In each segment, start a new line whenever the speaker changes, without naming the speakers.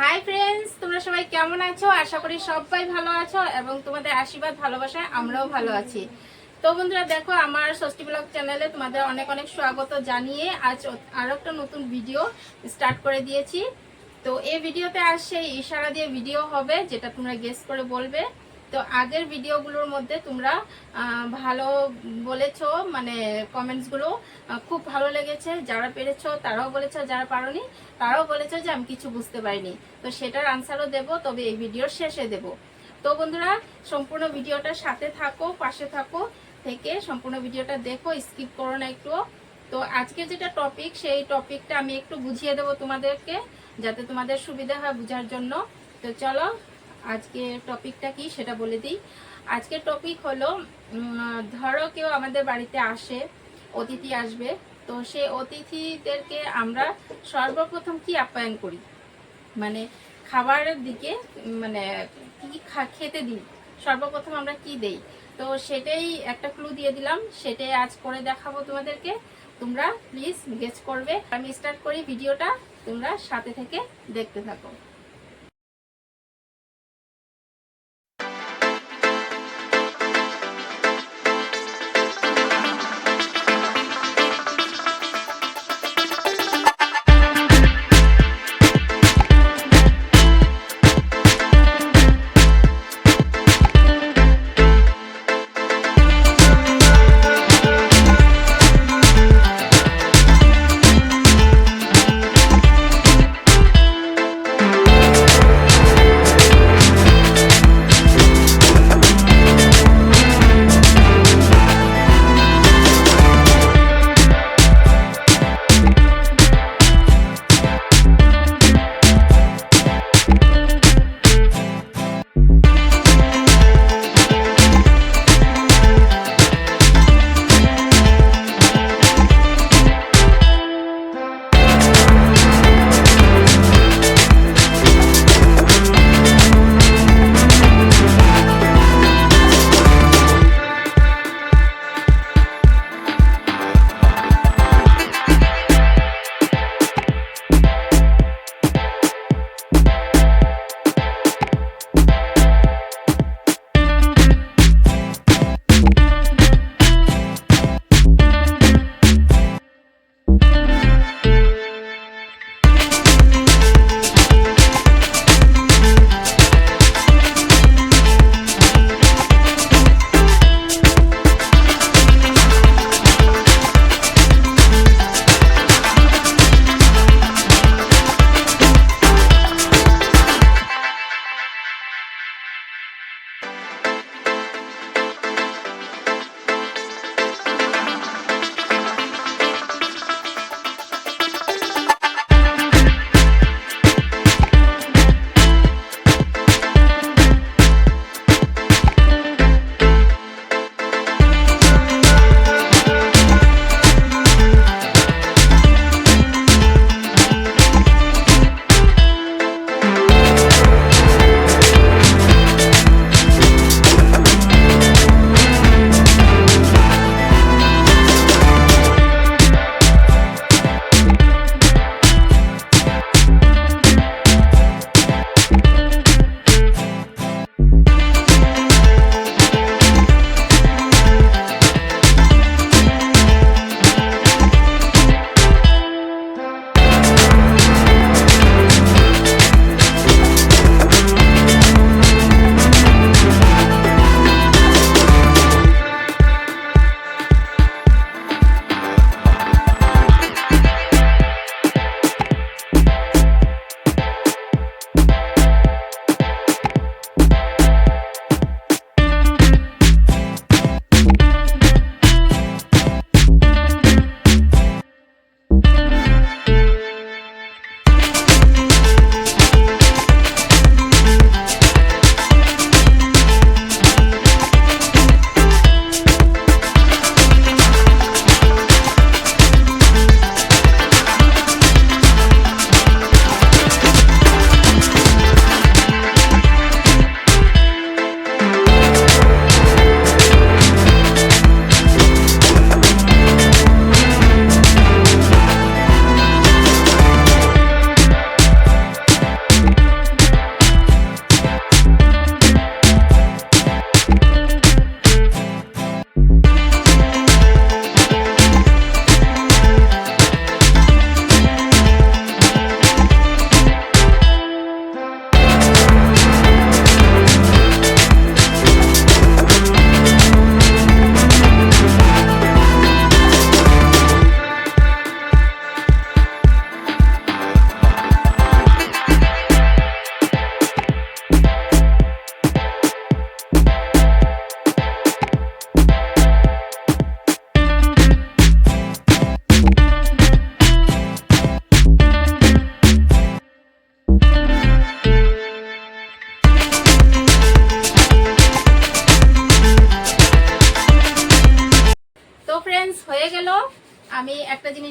Hi friends তোমরা সবাই কেমন আছো? আশা করি সবাই ভালো আছো এবং তোমাদের আশীর্বাদ, ভালোবাসায় আমরাও ভালো আছি। তো বন্ধুরা, দেখো, আমার ষষ্ঠী ব্লগ চ্যানেলে তোমাদের অনেক অনেক স্বাগত জানিয়ে আজ আরও একটা নতুন ভিডিও স্টার্ট করে দিয়েছি। তো এই ভিডিওতে আর সেই ইশারা দিয়ে ভিডিও হবে, যেটা তোমরা গেস করে বলবে। তো আগের ভিডিওগুলোর মধ্যে তোমরা ভালো বলেছ মানে কমেন্টসগুলো খুব ভালো লেগেছে। যারা পেরেছ তারাও বলেছ, যারা পারোনি তারাও বলেছ যে আমি কিছু বুঝতে পারিনি। তো সেটার আনসারও দেব, তবে এই ভিডিওর শেষে দেব। তো বন্ধুরা, সম্পূর্ণ ভিডিওটার সাথে থাকো, পাশে থাকো থেকে সম্পূর্ণ ভিডিওটা দেখো স্কিপ করো না একটু তো আজকে যেটা টপিক সেই টপিকটা আমি একটু বুঝিয়ে দেবো তোমাদেরকে, যাতে তোমাদের সুবিধা হয় বোঝার জন্য। তো চলো আজকে টপিকটা কি সেটা বলে দিই। আজকের টপিক হলো ধরো কেউ আমাদের বাড়িতে আসে, অতিথি আসবে, তো সে অতিথিদেরকে আমরা সর্বপ্রথম কি আপ্যায়ন করি? মানে খাবারের দিকে মানে কি খেতে দিই? সর্বপ্রথম আমরা কি দেই? তো সেটাই একটা ক্লু দিয়ে দিলাম, সেটাই আজ করে দেখাবো তোমাদেরকে। তোমরা প্লিজ গেস করবে। আমি স্টার্ট করি, ভিডিওটা তোমরা সাথে থেকে দেখতে থাকো।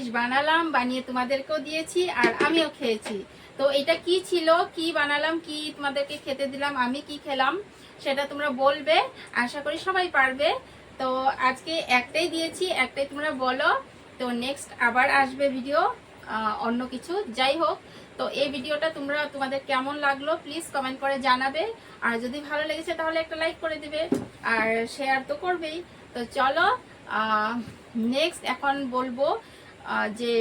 জিনিস বানালাম, বানিয়ে তোমাদেরকেও দিয়েছি আর আমিও খেয়েছি। তো এটা কি ছিল? কি বানালাম? কি তোমাদেরকে খেতে দিলাম? আমি কি খেলাম? সেটা তোমরা বলবে। আশা করি সবাই পারবে। তো আজকে একটাই দিয়েছি, একটাই তোমরা বলো। তো নেক্সট আবার আসবে ভিডিও অন্য কিছু। যাই হোক, তো এই ভিডিওটা তোমরা তোমাদের কেমন লাগল প্লিজ কমেন্ট করে জানাবে। আর যদি ভালো লেগেছে তাহলে একটা লাইক করে দিবে। আর শেয়ার তো করবেই। তো চলো নেক্সট এখন বলব যে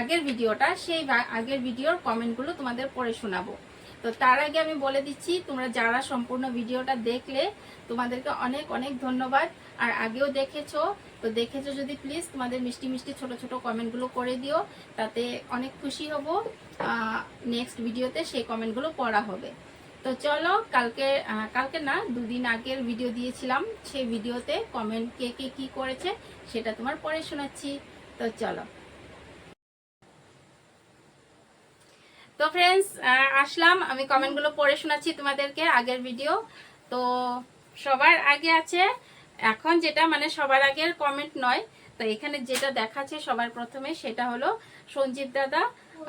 আগের ভিডিওটা, সেই আগের ভিডিওর কমেন্টগুলো তোমাদের পরে শোনাবো। তো তার আগে আমি বলে দিচ্ছি, তোমরা যারা সম্পূর্ণ ভিডিওটা দেখলে, তোমাদেরকে অনেক অনেক ধন্যবাদ। আর আগেও দেখেছ, তো দেখেছ যদি প্লিজ তোমাদের মিষ্টি মিষ্টি ছোট ছোট কমেন্টগুলো করে দিও, তাতে অনেক খুশি হব। নেক্সট ভিডিওতে সেই কমেন্টগুলো পড়া হবে। তো চলো, কালকে কালকে না, দুদিন আগের ভিডিও দিয়েছিলাম। সেই ভিডিওতে কমেন্ট কে কে কি করেছে, সেটা তোমার পরে শোনাচ্ছি। তো চলো। তো ফ্রেন্ডস আসলাম। আমি কমেন্টগুলো পড়ে শোনাচ্ছি তোমাদেরকে আগের ভিডিও তো সবার আগে আছে, এখন যেটা মানে সবার আগের কমেন্ট নয়। তো এখানে যেটা দেখাচ্ছে সবার প্রথমে, সেটা হলো সঞ্জীব দাদা।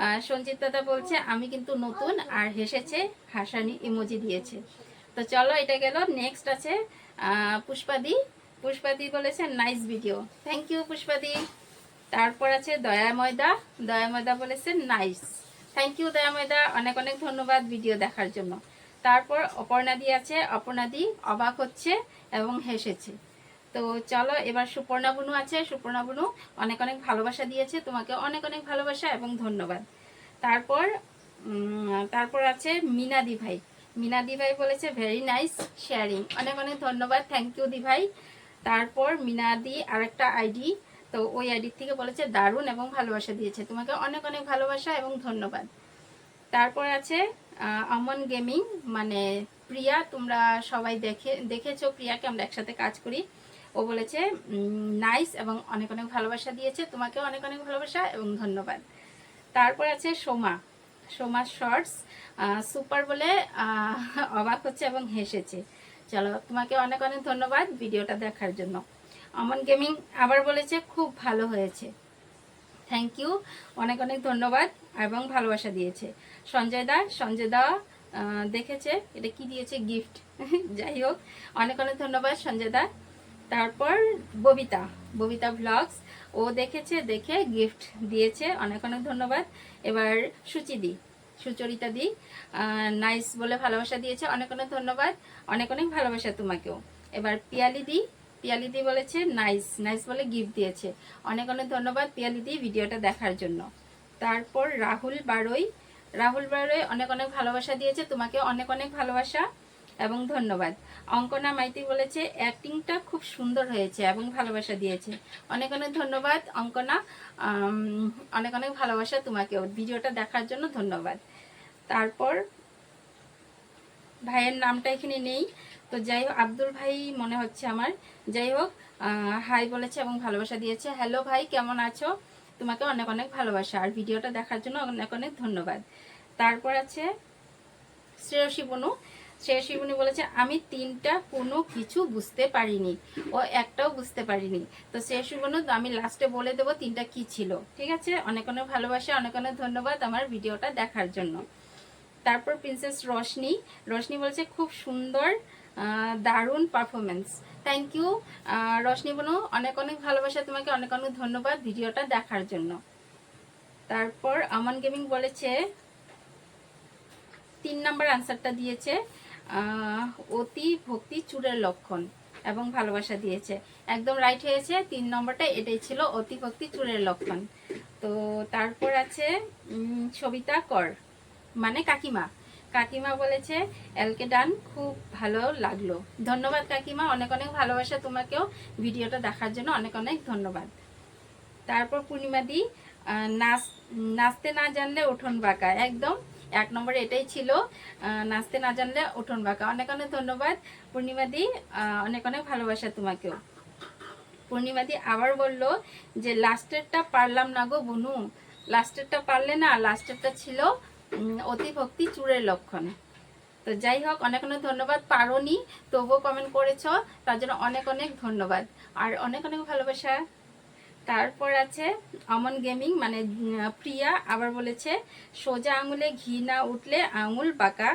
আহ, সঞ্জীব দাদা বলছে আমি কিন্তু নতুন আর হেসেছে হাসানি ইমোজি দিয়েছে। তো চলো এটা গেল নেক্সট আছে পুষ্পাদি। পুষ্পাদি বলেছে নাইস ভিডিও থ্যাংক ইউ পুষ্পাদি। তারপর আছে দয়া ময়দা। দয়া ময়দা বলেছে নাইস থ্যাংক ইউ দয়া ময়দা। অনেক অনেক ধন্যবাদ ভিডিও দেখার জন্য। তারপর অপর্ণাদি আছে। অপর্ণাদি অবাক হচ্ছে এবং হেসেছে। তো চলো, এবার সুপর্ণা বুনু আছে। সুপর্ণা বুনু অনেক অনেক ভালোবাসা দিয়েছে, তোমাকে অনেক অনেক ভালোবাসা এবং ধন্যবাদ। তারপর তারপর আছে মিনাদি ভাই। মিনাদি ভাই বলেছে ভেরি নাইস শেয়ারিং অনেক অনেক ধন্যবাদ থ্যাংক ইউ দি ভাই। তারপর মিনাদি আরেকটা আইডি তো ওই আইডি থেকে বলেছে, দারুণ এবং ভালোবাসা দিয়েছে। তোমাকে অনেক অনেক ভালোবাসা এবং ধন্যবাদ। তারপর আছে অমন গেমিং মানে প্রিয়া, তোমরা সবাই দেখে, দেখেছ প্রিয়াকে, আমরা একসাথে কাজ করি। ও বলেছে নাইস এবং অনেক অনেক ভালোবাসা দিয়েছে। তোমাকে অনেক অনেক ভালোবাসা এবং ধন্যবাদ। তারপর আছে সোমা সোমা শর্টস সুপার বলে অবাক হচ্ছে এবং হেসেছে। চলো, তোমাকে অনেক অনেক ধন্যবাদ ভিডিওটা দেখার জন্য। অমন গেমিং আবার বলেছে, খুব ভালো হয়েছে। থ্যাংক ইউ অনেক অনেক ধন্যবাদ এবং ভালোবাসা দিয়েছে। সঞ্জয় দা সঞ্জয় দা দেখেছে, এটা কি দিয়েছে গিফট যাই হোক, অনেক অনেক ধন্যবাদ সঞ্জয় দা। তারপর ববিতা ববিতা ভ্লগস ও দেখেছে, দেখে গিফট দিয়েছে। অনেক অনেক ধন্যবাদ। এবার সুচি সুচিদি সুচরিতা দি। নাইস বলে ভালোবাসা দিয়েছে। অনেক অনেক ধন্যবাদ। অনেক অনেক ভালোবাসা তোমাকেও। এবার পিয়ালি দি পিয়ালি দি বলেছে নাইস নাইস বলে গিফট দিয়েছে। অনেক অনেক ধন্যবাদ পিয়ালি দি ভিডিওটা দেখার জন্য। তারপর রাহুল বারোই। রাহুল বারোই অনেক অনেক ভালোবাসা দিয়েছে। তোমাকে অনেক অনেক ভালোবাসা এবং ধন্যবাদ। অঙ্কনা মাইতি বলেছে অ্যাক্টিংটা খুব সুন্দর হয়েছে এবং ভালোবাসা দিয়েছে। অনেক অনেক ধন্যবাদ, অঙ্কনা। অনেক অনেক ভালোবাসা তোমাকেও ভিডিওটা দেখার জন্য ধন্যবাদ। তারপর ভাইয়ের নামটা এখানে নেই। তো যাই হোক, আব্দুল ভাই মনে হচ্ছে আমার। যাই হোক হাই বলেছে এবং ভালোবাসা দিয়েছে। হ্যালো ভাই, কেমন আছো? তোমাকে অনেক অনেক ভালোবাসা। আর ভিডিওটা দেখার জন্য অনেক অনেক ধন্যবাদ। তারপর আছে শ্রেয়সী বনু। শ্রেয়সী বনু বলেছে, আমি তিনটা কোনো কিছু বুঝতে পারিনি। ও একটাও বুঝতে পারিনি। তো শ্রেয়সী বনু আমি লাস্টে বলে দেবো তিনটা কি ছিল। ঠিক আছে? অনেক অনেক ভালোবাসা, অনেক অনেক ধন্যবাদ আমার ভিডিওটা দেখার জন্য। তারপর প্রিন্সেস রশনি। রশনি বলছে, খুব সুন্দর দারুণ performance thank you Roshni Banu, অনেক অনেক ভালোবাসা তোমাকে, অনেক অনেক ধন্যবাদ ভিডিওটা দেখার জন্য। তারপর আমান গেমিং বলেছে, তিন নাম্বার আনসারটা দিয়েছে। অতি ভক্তি চূড়ের লক্ষণ এবং ভালোবাসা দিয়েছে। একদম রাইট হয়েছে, তিন নম্বরটা এটাই ছিল অতি ভক্তি চূড়ের লক্ষণ। তো তারপর আছে সবিতা কর মানে কাকিমা। কাকিমা বলেছে, এলকে ডান, খুব ভালো লাগল। ধন্যবাদ কাকিমা, অনেক অনেক ভালোবাসা তোমাকেও। ভিডিওটা দেখার জন্য অনেক অনেক ধন্যবাদ। তারপর পূর্ণিমা দি নাচ, নাচতে না জানলে উঠোন বাঁকা, একদম এক নম্বরে এটাই ছিল নাচতে না জানলে উঠোন বাঁকা। অনেক অনেক ধন্যবাদ পূর্ণিমাদি অনেক অনেক ভালোবাসা তোমাকেও। পূর্ণিমাদি আবার বলল যে লাস্টেরটা পারলাম না গো বনু। লাস্টেরটা পারলে না লাস্টেরটা ছিল উম, অতি ভক্তি চূড়ের লক্ষণ। তো যাই হোক অনেক অনেক ধন্যবাদ। পারোনি তবুও কমেন্ট করেছ তার জন্য অনেক অনেক ধন্যবাদ। আর অনেক অনেক ভালোবাসা। তারপর আছে অমন গেমিং মানে প্রিয়া আবার বলেছে, সোজা আঙুলে ঘি না উঠলে আঙুল বাঁকা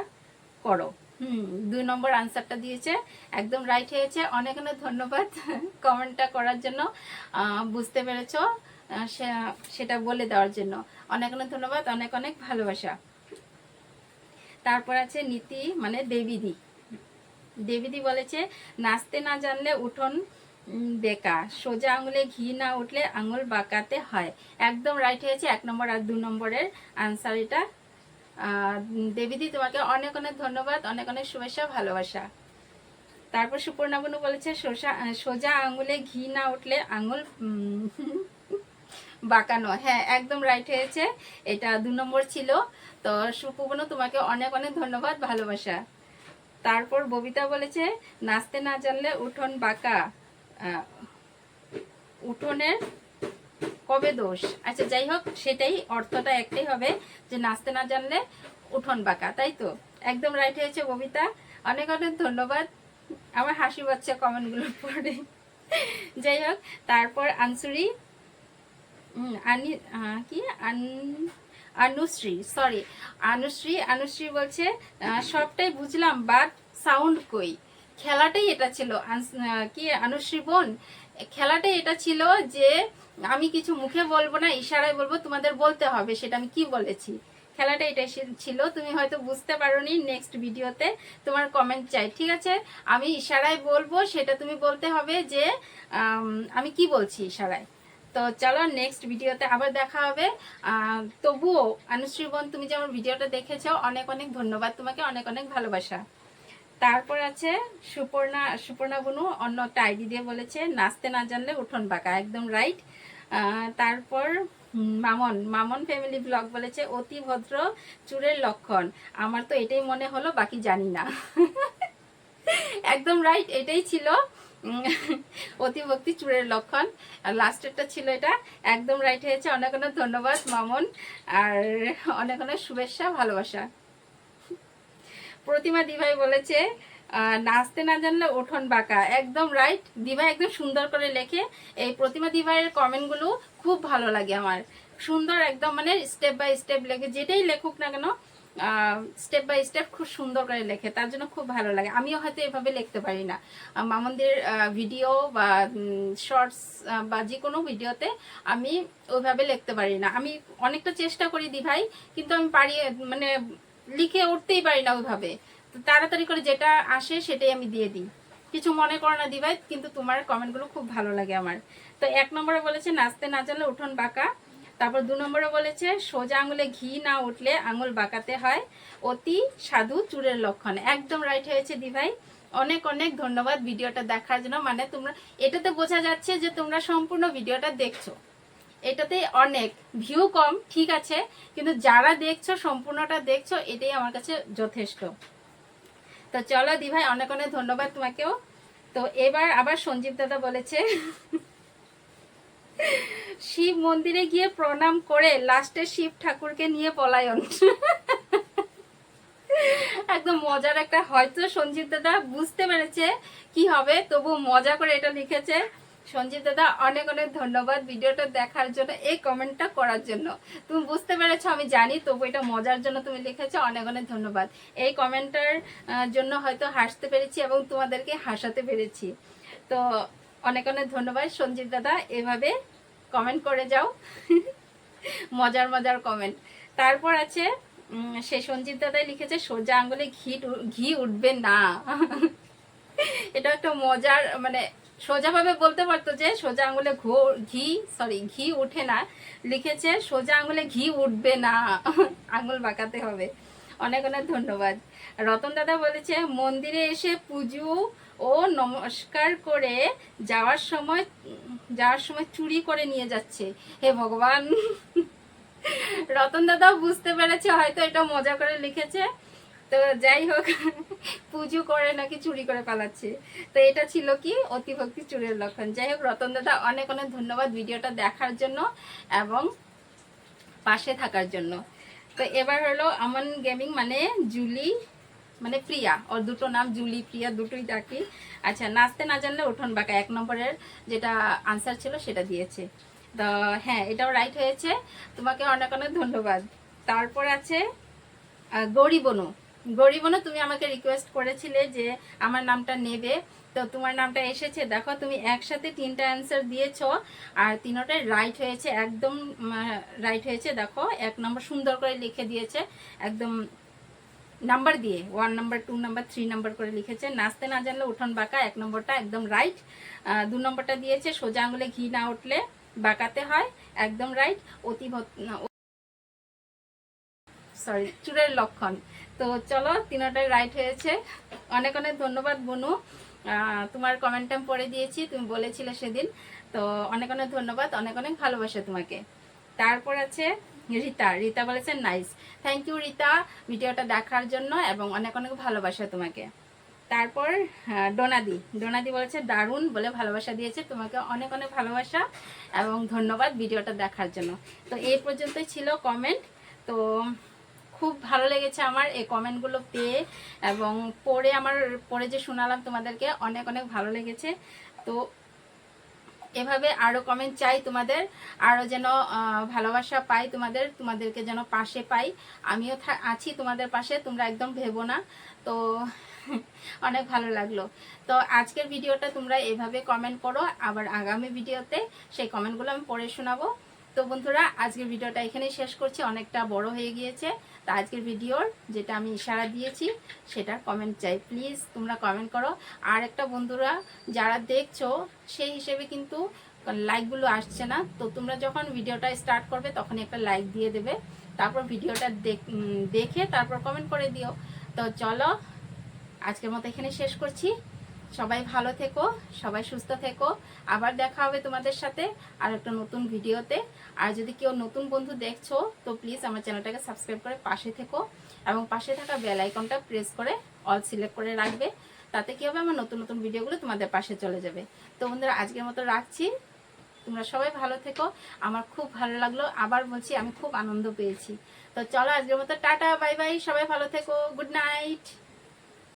করো। হুম, দুই নম্বর আনসারটা দিয়েছে, একদম রাইট হয়েছে। অনেক অনেক ধন্যবাদ কমেন্টটা করার জন্য। বুঝতে পেরেছ সেটা বলে দেওয়ার জন্য। অনেক অনেক ধন্যবাদ, অনেক অনেক ভালোবাসা। তারপর আছে নীতি মানে দেবিদি। দেবিদি বলেছে, নাচতে না জানলে উঠোন বেকা সোজা আঙুলে ঘি না উঠলে আঙুল বাঁকাতে হয়। একদম রাইট হয়েছে, এক নম্বর আর দু নম্বরের আনসার এটা। দেবীদি, তোমাকে অনেক অনেক ধন্যবাদ, অনেক অনেক শুভেচ্ছা, ভালোবাসা। তারপর সুপর্ণা বনু বলেছে সোজা সোজা আঙুলে ঘি না উঠলে আঙুল বাঁকানো। হ্যাঁ একদম রাইট হয়েছে, এটা দু নম্বর ছিল। তো সুপবনু তোমাকে অনেক অনেক ধন্যবাদ, ভালোবাসা। তারপর ববিতা বলেছে, নাচতে না জানলে উঠোন বাঁকা। উঠোনের কবে দোষ? আচ্ছা যাই হোক, সেটাই অর্থটা একটাই হবে যে নাচতে না জানলে উঠোন বাঁকা, তাই তো? একদম রাইট হয়েছে ববিতা। অনেক অনেক ধন্যবাদ। আমার হাসি পাচ্ছে কমেন্টগুলো পড়ে। যাই হোক, তারপর আনসুরি আনি কি? আন অনুশ্রী সরি আনুশ্রী আনুশ্রী বলছে সবটাই বুঝলাম বাট সাউন্ড কই? খেলাটাই এটা ছিল। কি আনুশ্রী বোন, খেলাটাই এটা ছিল যে আমি কিছু মুখে বলব না, ইশারায় বলব, তোমাদের বলতে হবে সেটা আমি কি বলেছি। খেলাটা এটা ছিল, তুমি হয়তো বুঝতে পারোনি নেক্সট ভিডিওতে, তোমার কমেন্ট চাই, ঠিক আছে? আমি ইশারায় বলব, সেটা তুমি বলতে হবে যে, আমি কি বলছি ইশারায়? তো চলো নেক্সট ভিডিওতে আবার দেখা হবে। তবুও অনুশ্রী বোন, তুমি যে আমার ভিডিওটা দেখেছ, অনেক অনেক ধন্যবাদ, তোমাকে অনেক অনেক ভালোবাসা। তারপর আছে সুপর্ণা সুপর্ণা বনু, অন্য একটা আইডি দিয়ে বলেছে, নাচতে না জানলে উঠোন বাঁকা একদম রাইট তারপর মামন মামন ফ্যামিলি ব্লগ বলেছে, অতি ভদ্র চুরের লক্ষণ। আমার তো এটাই মনে হলো, বাকি জানি না। একদম রাইট এটাই ছিল অতিভক্তি চুরের লক্ষণ। আর লাস্টেরটা ছিল এটা, একদম রাইট হয়েছে। অনেক অনেক ধন্যবাদ, মামন। আর অনেক অনেক শুভেচ্ছা, ভালোবাসা। প্রতিমা দিভাই বলেছে নাচতে না জানলে ওঠন বাঁকা। একদম রাইট দিভাই একদম সুন্দর করে লেখে। এই প্রতিমা দিভাইয়ের কমেন্টগুলো খুব ভালো লাগে আমার। সুন্দর একদম মানে স্টেপ বাই স্টেপ লেখে। যেটাই লেখুক না কেন স্টেপ বাই স্টেপ খুব সুন্দর করে লেখে। তার জন্য খুব ভালো লাগে। আমিও হয়তো এভাবে লিখতে পারি না। মামনদের ভিডিও বা শর্টস বা যে কোনো ভিডিওতে আমি ওইভাবে লিখতে পারি না। আমি অনেকটা চেষ্টা করি দিভাই, কিন্তু আমি পারি মানে লিখে উঠতেই পারি না ওইভাবে। তো তাড়াতাড়ি করে যেটা আসে সেটাই আমি দিয়ে দিই। কিছু মনে করো না দিভাই, কিন্তু তোমার কমেন্টগুলো খুব ভালো লাগে আমার। তো এক নম্বরে বলেছে, নাচতে না জানলে উঠোন বাঁকা। তারপর দু নম্বরে বলেছে, সোজা আঙুলে ঘি না উঠলে আঙুল বাঁকাতে হয়। অতি সাধু চুরের লক্ষণ। একদম রাইট হয়েছে দিভাই। অনেক অনেক ধন্যবাদ ভিডিওটা দেখার জন্য। মানে তোমরা, এটাতে বোঝা যাচ্ছে যে তোমরা সম্পূর্ণ ভিডিওটা দেখছ। এটাতে অনেক ভিউ কম, ঠিক আছে, কিন্তু যারা দেখছ, সম্পূর্ণটা দেখছ, এটাই আমার কাছে যথেষ্ট। তো চলো দিভাই অনেক অনেক ধন্যবাদ তোমাকেও। তো এবার আবার সঞ্জীব দাদা বলেছে, শিব মন্দিরে গিয়ে প্রণাম করে লাস্টে শিব ঠাকুরকে নিয়ে পলায়ন। একদম মজার একটা, হয়তো সঞ্জীব দাদা বুঝতে পেরেছে কি হবে তবু মজা করে এটা লিখেছে। সঞ্জীব দাদা, অনেক অনেক ধন্যবাদ ভিডিওটা দেখার জন্য, এই কমেন্টটা করার জন্য। তুমি বুঝতে পেরেছ, আমি জানি, তবু এটা মজার জন্য তুমি লিখেছো, অনেক অনেক ধন্যবাদ। এই কমেন্টটার জন্য হয়তো হাসতে পেরেছি এবং তোমাদেরকে হাসাতে পেরেছি। তো অনেক অনেক ধন্যবাদ সঞ্জীব দাদা, এভাবে কমেন্ট করে যাও। মজার মজার কমেন্ট তারপর আছে সে সঞ্জীব দাদাই লিখেছে, সোজা আঙ্গুলে ঘি ঘি উঠবে না। এটা একটা মজার মানে সোজাভাবে বলতে পারতো যে সোজা আঙুলে ঘো সরি ঘি উঠে না। লিখেছে, সোজা আঙুলে ঘি উঠবে না। আঙুল বাঁকাতে হবে। অনেক অনেক ধন্যবাদ। রতন দাদা বলেছে, মন্দিরে এসে পুজো ও নমস্কার করে যাওয়ার সময় যাওয়ার সময় চুরি করে নিয়ে যাচ্ছে। হে ভগবান। রতন দাদাও বুঝতে পেরেছে, হয়তো এটা মজা করে লিখেছে। তো যাই হোক পুজো করে নাকি চুরি করে পালাচ্ছে। তো এটা ছিল কি অতিভক্তি চুরের লক্ষণ। যাই হোক রতন দাদা অনেক অনেক ধন্যবাদ ভিডিওটা দেখার জন্য এবং পাশে থাকার জন্য। তো এবার হলো আমন গেমিং মানে জুলি মানে প্রিয়া। ওর দুটো নাম জুলি প্রিয়া দুটোই ডাকি। আচ্ছা নাচতে না জানলে উঠোন বাঁকা। এক নম্বরের যেটা আনসার ছিল সেটা দিয়েছে। তো হ্যাঁ এটাও রাইট হয়েছে। তোমাকে অনেক অনেক ধন্যবাদ। তারপর আছে আহ, গরিবনু গরিবনু তুমি আমাকে রিকোয়েস্ট করেছিলে যে আমার নামটা নেবে। তো তোমার নামটা এসেছে। দেখো, তুমি একসাথে তিনটা অ্যান্সার দিয়েছ আর তিনোটাই রাইট হয়েছে। একদম রাইট হয়েছে। দেখো, এক নম্বর সুন্দর করে লিখে দিয়েছে। একদম নাম্বার দিয়ে one number two number three number করে লিখেছে। নাচতে না জানলে উঠোন বাঁকা, এক নম্বরটা একদম রাইট দু নম্বরটা দিয়েছে, সোজা আঙুলে ঘি না উঠলে বাঁকাতে হয়, একদম রাইট অতি সরি চুরের লক্ষণ। তো চলো, তিনটাই রাইট হয়েছে। অনেক অনেক ধন্যবাদ, বনু। তোমার কমেন্ট আমি পড়ে দিয়েছি, তুমি বলেছিলে সেদিন। তো অনেক অনেক ধন্যবাদ, অনেক অনেক ভালোবাসা তোমাকে। তারপর আছে রীতা। রীতা বলেছে নাইস থ্যাংক ইউ রীতা, ভিডিওটা দেখার জন্য এবং অনেক অনেক ভালোবাসা তোমাকে। তারপর ডোনাদি। ডোনাদি বলেছে, দারুণ বলে ভালোবাসা দিয়েছে, তোমাকে অনেক অনেক ভালোবাসা এবং ধন্যবাদ ভিডিওটা দেখার জন্য। তো এই পর্যন্তই ছিল কমেন্ট তো খুব ভালো লেগেছে আমার এই কমেন্টগুলো পেয়ে এবং পড়ে আমার, পড়ে যে শোনালাম তোমাদেরকে, অনেক অনেক ভালো লেগেছে। তো এভাবে আরও কমেন্ট চাই তোমাদের আরও যেন ভালোবাসা পাই তোমাদের, তোমাদেরকে যেন পাশে পাই। আমিও আছি তোমাদের পাশে, তোমরা একদম ভেবো না। তো অনেক ভালো লাগল। তো আজকের ভিডিওটা তোমরা এভাবে কমেন্ট করো, আবার আগামী ভিডিওতে সেই কমেন্টগুলো আমি পড়ে শোনাবো। তো বন্ধুরা, আজকের ভিডিওটা এখানেই শেষ করছি, অনেকটা বড় হয়ে গিয়েছে। তো আজকের ভিডিওর যেটা আমি ইশারা দিয়েছি, সেটা কমেন্ট চাই। প্লিজ তোমরা কমেন্ট করো। আর একটা বন্ধুরা যারা দেখছ, সেই হিসেবে কিন্তু লাইকগুলো আসছে না। তো তোমরা যখন ভিডিওটা স্টার্ট করবে তখন একটা লাইক দিয়ে দেবে। তারপর ভিডিওটা দেখ- তারপর কমেন্ট করে দিও। তো চলো, আজকের মতো এখানে শেষ করছি। সবাই ভালো থেকো, সবাই সুস্থ থেকো। আবার দেখা হবে তোমাদের সাথে আর একটা নতুন ভিডিওতে। আর যদি কেউ নতুন বন্ধু দেখছ, তো প্লিজ আমার চ্যানেলটাকে সাবস্ক্রাইব করে পাশে থেকো এবং পাশে থাকা বেল আইকনটা প্রেস করে অল সিলেক্ট করে রাখবে। তাতে কি হবে? আমার নতুন নতুন ভিডিওগুলো তোমাদের পাশে চলে যাবে। তো বন্ধুরা, আজকের মতো রাখছি। তোমরা সবাই ভালো থেকো। আমার খুব ভালো লাগল। আবার বলছি, আমি খুব আনন্দ পেয়েছি। তো চলো আজকের মতো টাটা বাই বাই সবাই ভালো থেকো গুড নাইট